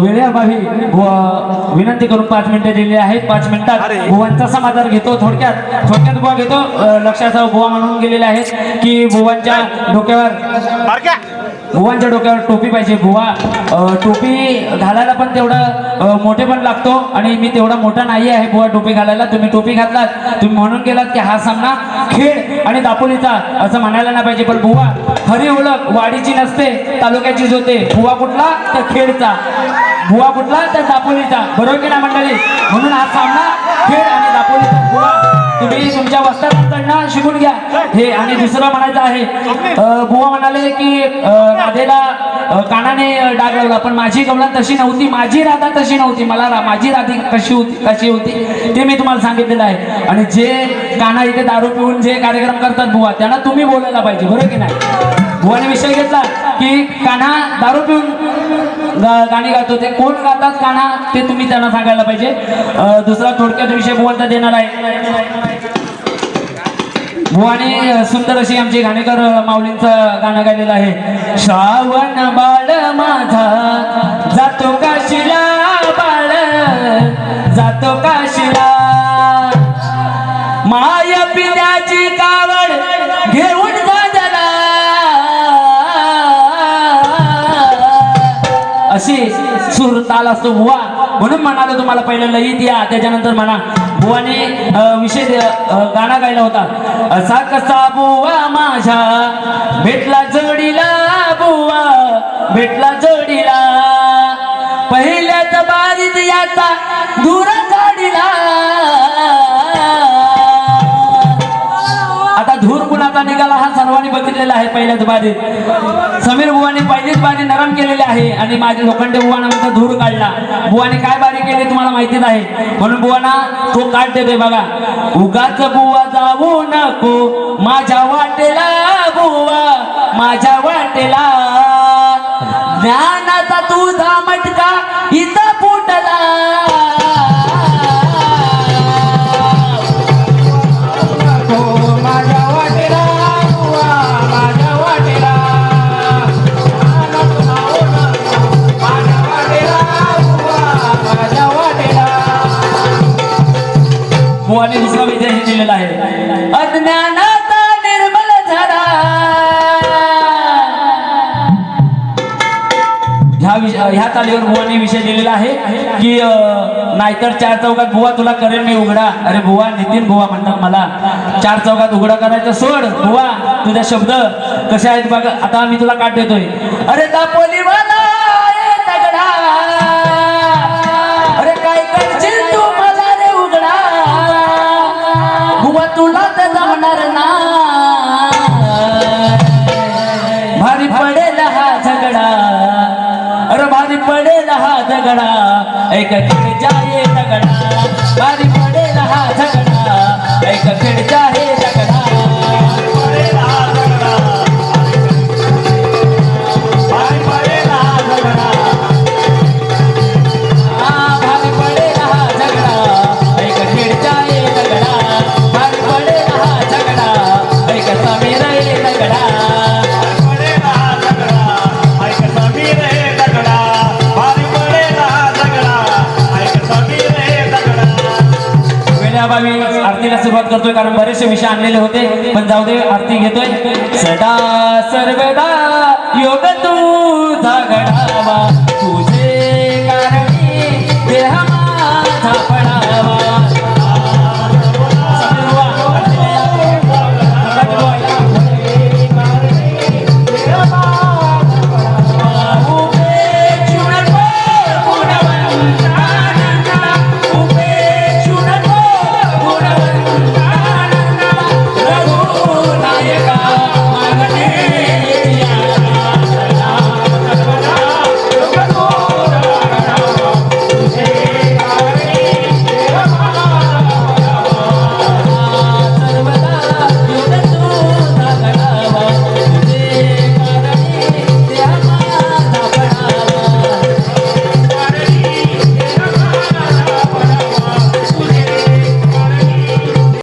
वेळेअभावी व- विनंती करून पाच मिनिटं दिलेली आहेत. पाच मिनिटात भुवांचा समाचार घेतो थोडक्यात. थोडक्यात बुवा घेतो. लक्षात बुवा म्हणून गेलेले आहेत की बुवांच्या डोक्यावर बुवांच्या डोक्यावर टोपी पाहिजे. बुवा टोपी घालायला पण तेवढं मोठे पण लागतो आणि मी तेवढा मोठा नाही आहे बुवा टोपी घालायला. तुम्ही टोपी घातलात. तुम्ही म्हणून गेलात की हा सामना खेळ आणि दापोलीचा असं म्हणायला नाही पाहिजे. पण बुवा खरी ओळख वाडीची नसते तालुक्याचीच होते बुवा कुठला तर खेळचा. बुवा कुठला तर दापोलीचा. बरोबर की ना मंडळी? म्हणून हा सामना खेळ आणि दापोलीचा बुवा तुम्ही तुमच्या वस्त्रांकडनं शिकून घ्या. हे आणि दुसरं म्हणायचं आहे बुवा म्हणाले की राधेला कानाने डाग लावला पण माझी गवळण तशी नव्हती माझी राधा तशी नव्हती. मला रा- माझी राधी कशी होती कशी होती ते मी तुम्हाला सांगितलेलं आहे. आणि जे काना इथे दारू पिऊन जे कार्यक्रम करतात बुवा त्यांना तुम्ही बोलायला पाहिजे बरोबर की नाही? बुवाने विषय घेतला की काना दारू पिऊन गाणी गातो ते कोण गातात कान्हा ते तुम्ही त्यांना सांगायला पाहिजे. दुसरा थोडक्यात विषय बोलता देणार आहे. आणि सुंदर अशी आमची गाणेकर माऊलींचं गाणं गायलेलं आहे. श्रावण बाळ माझा जातो काशीला बाळ? जातो काशीला गाजला अशी ताल असतो बुवा म्हणून म्हणालो तुम्हाला पहिलं लईत या. त्याच्यानंतर म्हणा बुवाने विशेष गाणं गायला होता. असा कसा बुवा माझ्या भेटला जोडीला बुवा भेटला जोडीला. पहिल्याच बारीत याचा दूर काढिला. आता धूर कुणाचा निघाला हा सर्वांनी बघितलेला आहे पहिल्याच बारीत. समीर बुवा पहिलीच बारी नरम केलेली आहे आणि माझ्या लोखंडे बुवाना धूर काढला. बुवाने काय बारी केली तुम्हाला माहितीच आहे. म्हणून बुवाना तो काढते ते बघा. उगाच बुवा जाऊ नको. माझ्या वाटेला बुवा. माझ्या वाटेला ज्ञानाचा तुझा विजय हे आहे. अज्ञानाचा निर्मल झाला. ह्या विषय ह्या तालीवर बुवाने विषय दिलेला आहे की नाहीतर चार चौकात बुवा तुला करेल मी उघडा. अरे बुवा नितीन बुवा म्हणतात मला. चार चौकात उघडा करायचं सोड. बुवा तुझा शब्द कसे आहेत बघ. आता मी तुला काट देतोय अरे दापोली तुला तर जमणार ना. भारी पडेल हा झगडा. अरे भारी पडेल हा झगडा. ऐक खेळ जाये झगडा भारी पडेल हा झगडा. ऐक खेळ जाये स्वागत करतोय कारण बरेचसे विषय आणलेले होते पण जाऊ दे आरती घेतोय. सदा सर्वदा योग तू घडावा तुझे कारणी देह पडा.